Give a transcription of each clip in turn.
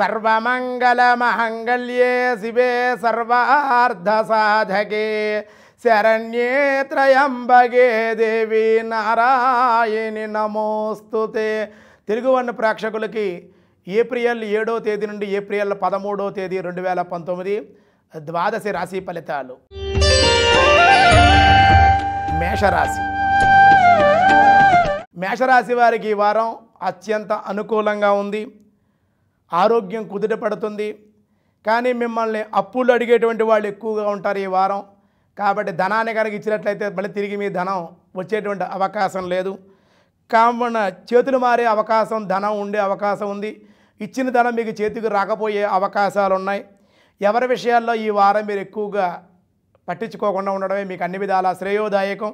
సర్వమంగళమహంగళ్యే శివే సర్వార్థసాధకే శరణ్యే త్రయంబగే దేవి నారాయణి నమోస్తుతే తెలుగు వన్న ప్రేక్షకులకి ఏప్రిల్ ఏడో తేదీ నుండి ఏప్రిల్ పదమూడో తేదీ రెండు వేల పంతొమ్మిది ద్వాదశి రాశి ఫలితాలు. మేషరాశి. మేషరాశి వారికి ఈ వారం అత్యంత అనుకూలంగా ఉంది. ఆరోగ్యం కుదుట పడుతుంది. కానీ మిమ్మల్ని అప్పులు అడిగేటువంటి వాళ్ళు ఎక్కువగా ఉంటారు ఈ వారం. కాబట్టి ధనాన్ని కనుక ఇచ్చినట్లయితే మళ్ళీ తిరిగి మీ ధనం వచ్చేటువంటి అవకాశం లేదు. కావున చేతులు మారే అవకాశం ధనం ఉండే అవకాశం ఉంది. ఇచ్చిన ధనం మీకు చేతికి రాకపోయే అవకాశాలు ఉన్నాయి. ఎవరి విషయాల్లో ఈ వారం మీరు ఎక్కువగా పట్టించుకోకుండా ఉండడమే మీకు అన్ని విధాల శ్రేయోదాయకం.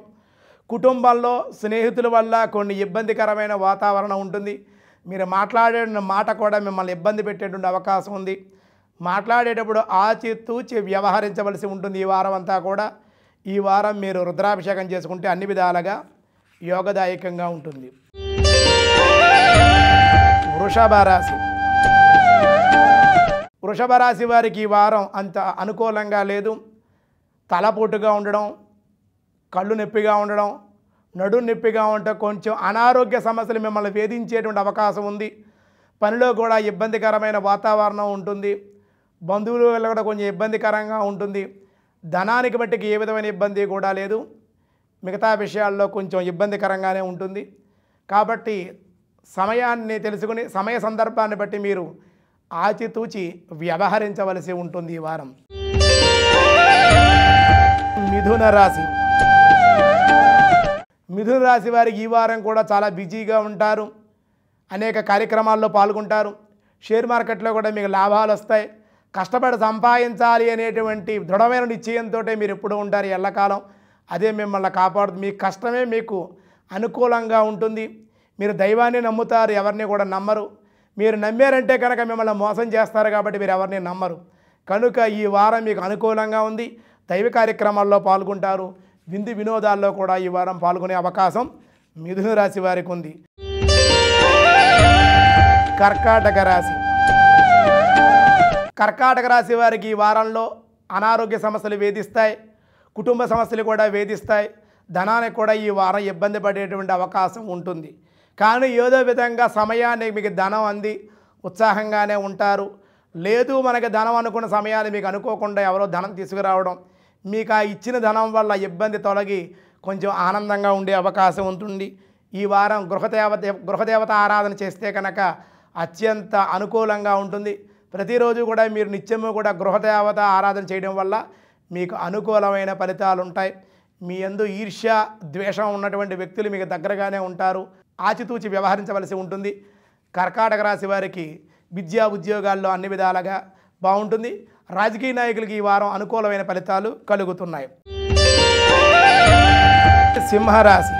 కుటుంబంలో స్నేహితుల వల్ల కొన్ని ఇబ్బందికరమైన వాతావరణం ఉంటుంది. మీరు మాట్లాడే మాట కూడా మిమ్మల్ని ఇబ్బంది పెట్టేటువంటి అవకాశం ఉంది. మాట్లాడేటప్పుడు ఆచితూచి వ్యవహరించవలసి ఉంటుంది ఈ వారం అంతా కూడా. ఈ వారం మీరు రుద్రాభిషేకం చేసుకుంటే అన్ని విధాలుగా యోగదాయకంగా ఉంటుంది. వృషభ రాశి. వృషభ రాశి వారికి ఈ వారం అంత అనుకూలంగా లేదు. తలపోటుగా ఉండడం కళ్ళు నొప్పిగా ఉండడం నడు నొప్పిగా ఉంటే కొంచెం అనారోగ్య సమస్యలు మిమ్మల్ని వేధించేటువంటి అవకాశం ఉంది. పనిలో కూడా ఇబ్బందికరమైన వాతావరణం ఉంటుంది. బంధువుల వల్ల కూడా కొంచెం ఇబ్బందికరంగా ఉంటుంది. ధనానికి బట్టి ఏ విధమైన ఇబ్బంది కూడా లేదు. మిగతా విషయాల్లో కొంచెం ఇబ్బందికరంగానే ఉంటుంది. కాబట్టి సమయాన్ని తెలుసుకుని సమయ సందర్భాన్ని బట్టి మీరు ఆచితూచి వ్యవహరించవలసి ఉంటుంది ఈ వారం. మిథున రాశి. మిథున రాశి వారికి ఈ వారం కూడా చాలా బిజీగా ఉంటారు. అనేక కార్యక్రమాల్లో పాల్గొంటారు. షేర్ మార్కెట్లో కూడా మీకు లాభాలు వస్తాయి. కష్టపడి సంపాదించాలి అనేటువంటి దృఢమైన నిశ్చయంతో మీరు ఎప్పుడూ ఉంటారు ఎల్లకాలం. అదే మిమ్మల్ని కాపాడుతుంది. మీ కష్టమే మీకు అనుకూలంగా ఉంటుంది. మీరు దైవాన్ని నమ్ముతారు. ఎవరిని కూడా నమ్మరు. మీరు నమ్మారంటే కనుక మిమ్మల్ని మోసం చేస్తారు కాబట్టి మీరు ఎవరిని నమ్మరు. కనుక ఈ వారం మీకు అనుకూలంగా ఉంది. దైవ కార్యక్రమాల్లో పాల్గొంటారు. విందు వినోదాల్లో కూడా ఈ వారం పాల్గొనే అవకాశం మిథున రాశి వారికి ఉంది. కర్కాటక రాశి. కర్కాటక రాశి వారికి ఈ వారంలో అనారోగ్య సమస్యలు వేధిస్తాయి. కుటుంబ సమస్యలు కూడా వేధిస్తాయి. ధనానికి కూడా ఈ వారం ఇబ్బంది పడేటువంటి అవకాశం ఉంటుంది. కానీ ఏదో విధంగా సమయానికి మీకు ధనం అంది ఉత్సాహంగానే ఉంటారు. లేదు మనకి ధనం అనుకున్న సమయాన్ని మీకు అనుకోకుండా ఎవరో ధనం తీసుకురావడం మీకు ఆ ఇచ్చిన ధనం వల్ల ఇబ్బంది తొలగి కొంచెం ఆనందంగా ఉండే అవకాశం ఉంటుంది. ఈ వారం గృహదేవత గృహదేవత ఆరాధన చేస్తే కనుక అత్యంత అనుకూలంగా ఉంటుంది. ప్రతిరోజు కూడా మీరు నిత్యము కూడా గృహదేవత ఆరాధన చేయడం వల్ల మీకు అనుకూలమైన ఫలితాలు ఉంటాయి. మీ యందు ఈర్ష్య ద్వేషం ఉన్నటువంటి వ్యక్తులు మీకు దగ్గరగానే ఉంటారు. ఆచితూచి వ్యవహరించవలసి ఉంటుంది. కర్కాటక రాశి వారికి విద్యా ఉద్యోగాల్లో అన్ని విధాలుగా బాగుంటుంది. రాజకీయ నాయకులకి ఈ వారం అనుకూలమైన ఫలితాలు కలుగుతున్నాయి. సింహరాశి.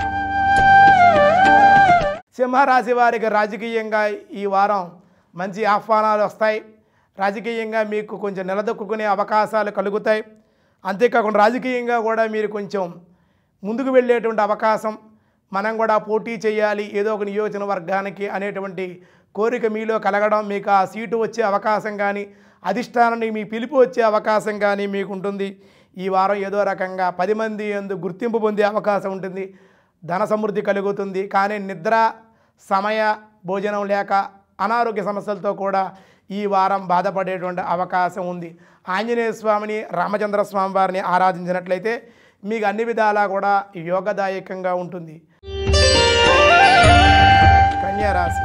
సింహరాశి వారికి రాజకీయంగా ఈ వారం మంచి ఆహ్వానాలు వస్తాయి. రాజకీయంగా మీకు కొంచెం నిలదొక్కునే అవకాశాలు కలుగుతాయి. అంతేకాకుండా రాజకీయంగా కూడా మీరు కొంచెం ముందుకు వెళ్ళేటువంటి అవకాశం మనం కూడా పోటీ చేయాలి ఏదో ఒక నియోజన వర్గానికి అనేటువంటి కోరిక మీలో కలగడం మీకు ఆ సీటు వచ్చే అవకాశం కానీ అధిష్టానానికి మీ పిలుపు వచ్చే అవకాశం కానీ మీకు ఉంటుంది ఈ వారం ఏదో రకంగా పది మంది ఎందు గుర్తింపు పొందే అవకాశం ఉంటుంది. ధన సమృద్ధి కలుగుతుంది. కానీ నిద్ర సమయ భోజనం లేక అనారోగ్య సమస్యలతో కూడా ఈ వారం బాధపడేటువంటి అవకాశం ఉంది. ఆంజనేయ స్వామిని రామచంద్ర స్వామి వారిని ఆరాధించినట్లయితే మీకు అన్ని విధాలా కూడా యోగదాయకంగా ఉంటుంది. కన్యారాశి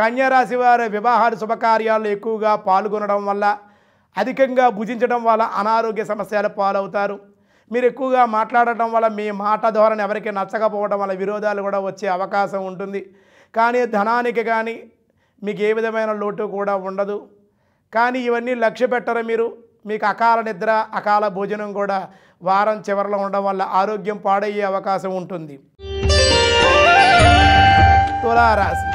కన్యారాశి వారి వివాహాలు శుభకార్యాల్లో ఎక్కువగా పాల్గొనడం వల్ల అధికంగా భుజించడం వల్ల అనారోగ్య సమస్యలు పాలవుతారు. మీరు ఎక్కువగా మాట్లాడటం వల్ల మీ మాట ధోరణి ఎవరికి నచ్చకపోవడం వల్ల విరోధాలు కూడా వచ్చే అవకాశం ఉంటుంది. కానీ ధనానికి కానీ మీకు ఏ విధమైన లోటు కూడా ఉండదు. కానీ ఇవన్నీ లక్ష్య పెట్టరు మీరు. మీకు అకాల నిద్ర అకాల భోజనం కూడా వారం చివరిలో ఉండడం వల్ల ఆరోగ్యం పాడయ్యే అవకాశం ఉంటుంది. తులారాశి.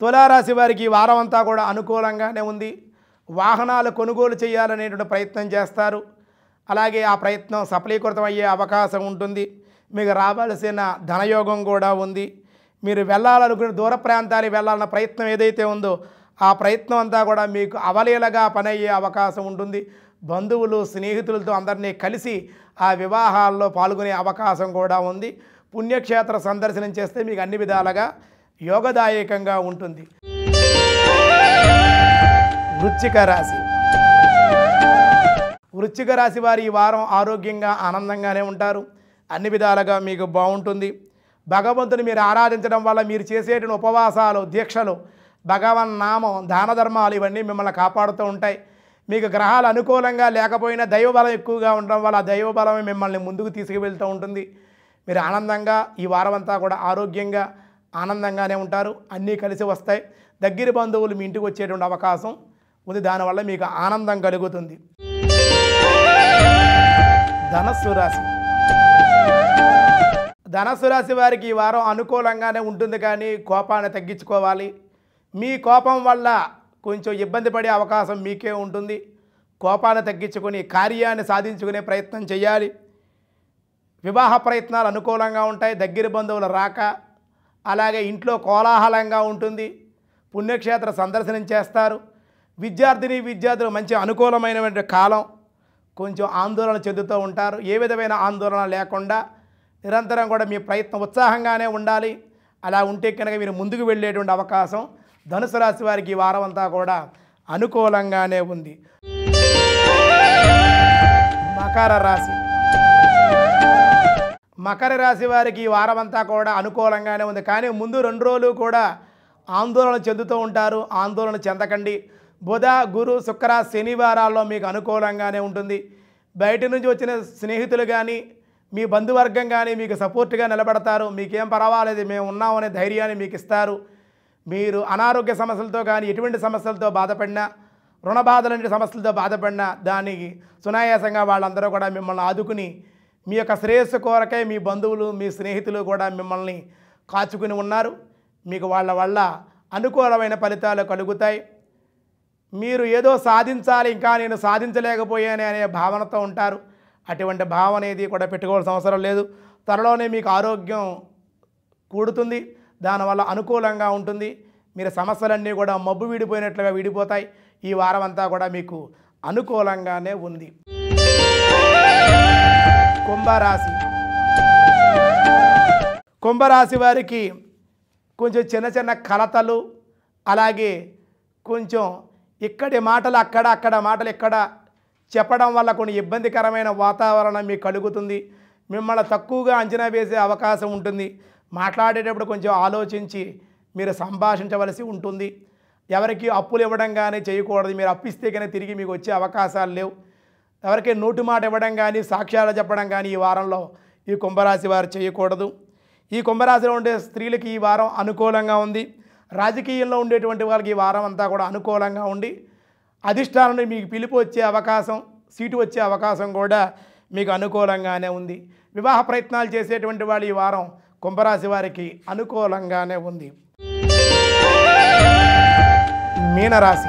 తులారాశి వారికి వారం అంతా కూడా అనుకూలంగానే ఉంది. వాహనాలు కొనుగోలు చేయాలనేటువంటి ప్రయత్నం చేస్తారు. అలాగే ఆ ప్రయత్నం సఫలీకృతం అయ్యే అవకాశం ఉంటుంది. మీకు రావాల్సిన ధనయోగం కూడా ఉంది. మీరు వెళ్ళాలనుకునే దూర ప్రాంతాలకు వెళ్ళాలన్న ప్రయత్నం ఏదైతే ఉందో ఆ ప్రయత్నం అంతా కూడా మీకు అవలీలగా పని అయ్యే అవకాశం ఉంటుంది. బంధువులు స్నేహితులతో అందరినీ కలిసి ఆ వివాహాల్లో పాల్గొనే అవకాశం కూడా ఉంది. పుణ్యక్షేత్ర సందర్శనం చేస్తే మీకు అన్ని విధాలుగా యోగదాయకంగా ఉంటుంది. వృచ్చిక రాశి. వృచ్చిక రాశి వారి ఈ వారం ఆరోగ్యంగా ఆనందంగానే ఉంటారు. అన్ని విధాలుగా మీకు బాగుంటుంది. భగవంతుని మీరు ఆరాధించడం వల్ల మీరు చేసేటువంటి ఉపవాసాలు దీక్షలు భగవన్ నామం దాన ధర్మాలు ఇవన్నీ మిమ్మల్ని కాపాడుతూ ఉంటాయి. మీకు గ్రహాలు అనుకూలంగా లేకపోయినా దైవబలం ఎక్కువగా ఉండడం వల్ల ఆ దైవబలమే మిమ్మల్ని ముందుకు తీసుకువెళ్తూ ఉంటుంది. మీరు ఆనందంగా ఈ వారం అంతా కూడా ఆరోగ్యంగా ఆనందంగానే ఉంటారు. అన్నీ కలిసి వస్తాయి. దగ్గర బంధువులు మీ ఇంటికి వచ్చేటువంటి అవకాశం ఉంది. దానివల్ల మీకు ఆనందం కలుగుతుంది. ధనస్సు రాశి. ధనస్సు రాశి వారికి ఈ వారం అనుకూలంగానే ఉంటుంది కానీ కోపాన్ని తగ్గించుకోవాలి. మీ కోపం వల్ల కొంచెం ఇబ్బంది పడే అవకాశం మీకే ఉంటుంది. కోపాన్ని తగ్గించుకొని కార్యాన్ని సాధించుకునే ప్రయత్నం చేయాలి. వివాహ ప్రయత్నాలు అనుకూలంగా ఉంటాయి దగ్గర బంధువుల రాక అలాగే ఇంట్లో కోలాహలంగా ఉంటుంది. పుణ్యక్షేత్ర సందర్శనం చేస్తారు. విద్యార్థిని విద్యార్థులు మంచి అనుకూలమైనటువంటి కాలం. కొంచెం ఆందోళన చెందుతూ ఉంటారు. ఏ విధమైన ఆందోళన లేకుండా నిరంతరం కూడా మీ ప్రయత్నం ఉత్సాహంగానే ఉండాలి. అలా ఉంటే కనుక మీరు ముందుకు వెళ్ళేటువంటి అవకాశం ధనుసు రాశి వారికి ఈ వారం అంతా కూడా అనుకూలంగానే ఉంది. మకర రాశి. మకర రాశి వారికి ఈ వారం అంతా కూడా అనుకూలంగానే ఉంది. కానీ ముందు రెండు రోజులు కూడా ఆందోళన చెందుతూ ఉంటారు. ఆందోళన చెందకండి. బుధ గురు శుక్ర శనివారాల్లో మీకు అనుకూలంగానే ఉంటుంది. బయట నుంచి వచ్చిన స్నేహితులు కానీ మీ బంధువర్గం కానీ మీకు సపోర్ట్గా నిలబడతారు. మీకేం పర్వాలేదు. మేము ఉన్నామనే ధైర్యాన్ని మీకు ఇస్తారు మీరు అనారోగ్య సమస్యలతో కానీ ఎటువంటి సమస్యలతో బాధపడినా రుణ బాధలంటి సమస్యలతో బాధపడినా దానికి సునాయాసంగా వాళ్ళందరూ కూడా మిమ్మల్ని ఆదుకుని మీ యొక్క శ్రేయస్సు కోరకే మీ బంధువులు మీ స్నేహితులు కూడా మిమ్మల్ని కాచుకుని ఉన్నారు. మీకు వాళ్ళ వల్ల అనుకూలమైన ఫలితాలు కలుగుతాయి. మీరు ఏదో సాధించాలి ఇంకా నేను సాధించలేకపోయాను అనే భావనతో ఉంటారు. అటువంటి భావన ఏది కూడా పెట్టుకోవాల్సిన అవసరం లేదు. త్వరలోనే మీకు ఆరోగ్యం కూడుతుంది. దానివల్ల అనుకూలంగా ఉంటుంది. మీరు సమస్యలన్నీ కూడా మబ్బు విడిపోయినట్లుగా విడిపోతాయి. ఈ వారం అంతా కూడా మీకు అనుకూలంగానే ఉంది. కుంభరాశి. కుంభరాశి వారికి కొంచెం చిన్న చిన్న కలతలు అలాగే కొంచెం ఇక్కడి మాటలు అక్కడ అక్కడ మాటలు ఇక్కడ చెప్పడం వల్ల కొన్ని ఇబ్బందికరమైన వాతావరణం మీకు కలుగుతుంది. మిమ్మల్ని తక్కువగా అంచనా వేసే అవకాశం ఉంటుంది. మాట్లాడేటప్పుడు కొంచెం ఆలోచించి మీరు సంభాషించవలసి ఉంటుంది. ఎవరికి అప్పులు ఇవ్వడం కానీ చేయకూడదు. మీరు అప్పిస్తే కానీ తిరిగి మీకు వచ్చే అవకాశాలు లేవు. ఎవరికి నోటు మాట ఇవ్వడం కానీ సాక్ష్యాలు చెప్పడం కానీ ఈ వారంలో ఈ కుంభరాశి వారు చేయకూడదు. ఈ కుంభరాశిలో ఉండే స్త్రీలకి ఈ వారం అనుకూలంగా ఉంది. రాజకీయంలో ఉండేటువంటి వాళ్ళకి ఈ వారం అంతా కూడా అనుకూలంగా ఉండి అధిష్టానం మీకు పిలుపు వచ్చే అవకాశం సీటు వచ్చే అవకాశం కూడా మీకు అనుకూలంగానే ఉంది. వివాహ ప్రయత్నాలు చేసేటువంటి వాళ్ళు ఈ వారం కుంభరాశి వారికి అనుకూలంగానే ఉంది. మీనరాశి.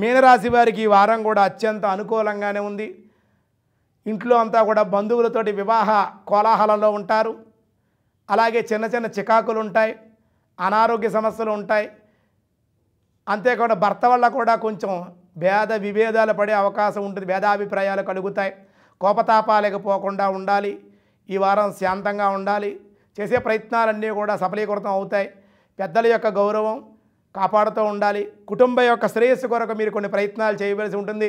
మీనరాశి వారికి ఈ వారం కూడా అత్యంత అనుకూలంగానే ఉంది. ఇంట్లో అంతా కూడా బంధువులతోటి వివాహ కోలాహలంలో ఉంటారు. అలాగే చిన్న చిన్న చికాకులు ఉంటాయి. అనారోగ్య సమస్యలు ఉంటాయి. అంతేకాకుండా భర్త వల్ల కూడా కొంచెం భేద విభేదాలు పడే అవకాశం ఉంటుంది. భేదాభిప్రాయాలు కలుగుతాయి. కోపతాపాలకు పోకుండా ఉండాలి. ఈ వారం శాంతంగా ఉండాలి. చేసే ప్రయత్నాలన్నీ కూడా సఫలీకృతం అవుతాయి. పెద్దల యొక్క గౌరవం కాపాడుతూ ఉండాలి. కుటుంబ యొక్క శ్రేయస్సు కొరకు మీరు కొన్ని ప్రయత్నాలు చేయవలసి ఉంటుంది.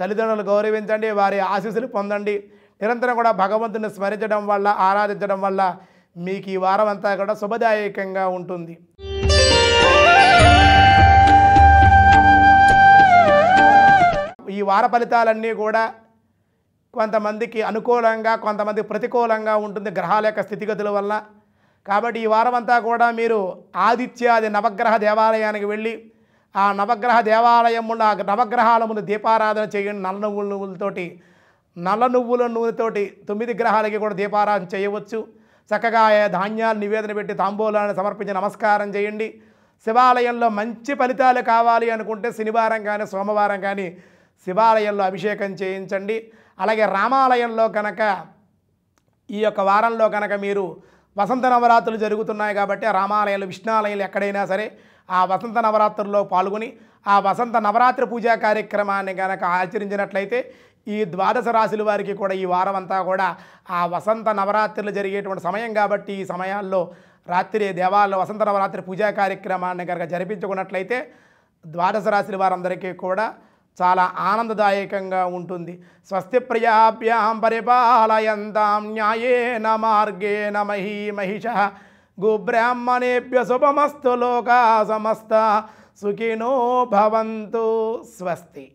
తల్లిదండ్రులు గౌరవించండి. వారి ఆశీస్సులు పొందండి. నిరంతరం కూడా భగవంతుని స్మరించడం వల్ల ఆరాధించడం వల్ల మీకు ఈ వారం అంతా కూడా శుభదాయకంగా ఉంటుంది. ఈ వార ఫలితాలన్నీ కూడా కొంతమందికి అనుకూలంగా కొంతమంది ప్రతికూలంగా ఉంటుంది గ్రహాల యొక్క స్థితిగతుల వల్ల. కాబట్టి ఈ వారం అంతా కూడా మీరు ఆదిత్యాది నవగ్రహ దేవాలయానికి వెళ్ళి ఆ నవగ్రహ దేవాలయం ముందు ఆ నవగ్రహాల ముందు దీపారాధన చేయండి నల్ల నువ్వుల నువ్వులతోటి నల్ల నువ్వుల నూనెతోటి తొమ్మిది గ్రహాలకి కూడా దీపారాధన చేయవచ్చు. చక్కగా ధాన్యాలు నివేదన పెట్టి తాంబూలాన్ని సమర్పించి నమస్కారం చేయండి. శివాలయంలో మంచి ఫలితాలు కావాలి అనుకుంటే శనివారం కానీ సోమవారం కానీ శివాలయంలో అభిషేకం చేయించండి. అలాగే రామాలయంలో కనుక ఈ యొక్క వారంలో కనుక మీరు వసంత నవరాత్రులు జరుగుతున్నాయి కాబట్టి ఆ రామాలయాలు విష్ణాలయాలు ఎక్కడైనా సరే ఆ వసంత నవరాత్రుల్లో పాల్గొని ఆ వసంత నవరాత్రి పూజా కార్యక్రమాన్ని కనుక ఆచరించినట్లయితే ఈ ద్వాదశ రాశుల వారికి కూడా ఈ వారం అంతా కూడా ఆ వసంత నవరాత్రులు జరిగేటువంటి సమయం కాబట్టి ఈ సమయాల్లో రాత్రి దేవాలయ వసంత నవరాత్రి పూజా కార్యక్రమాన్ని కనుక జరిపించుకున్నట్లయితే ద్వాదశ రాశుల వారందరికీ కూడా చాలా ఆనందదాయకంగా ఉంటుంది. స్వస్తి ప్రియాభ్యాం పరిపాలయంతాం న్యాయేన మార్గేణ మహీ మహిష. గుబ్రాహ్మణేభ్య శుభమస్తు లోకా సమస్త. సుఖినో భవంతు. స్వస్తి.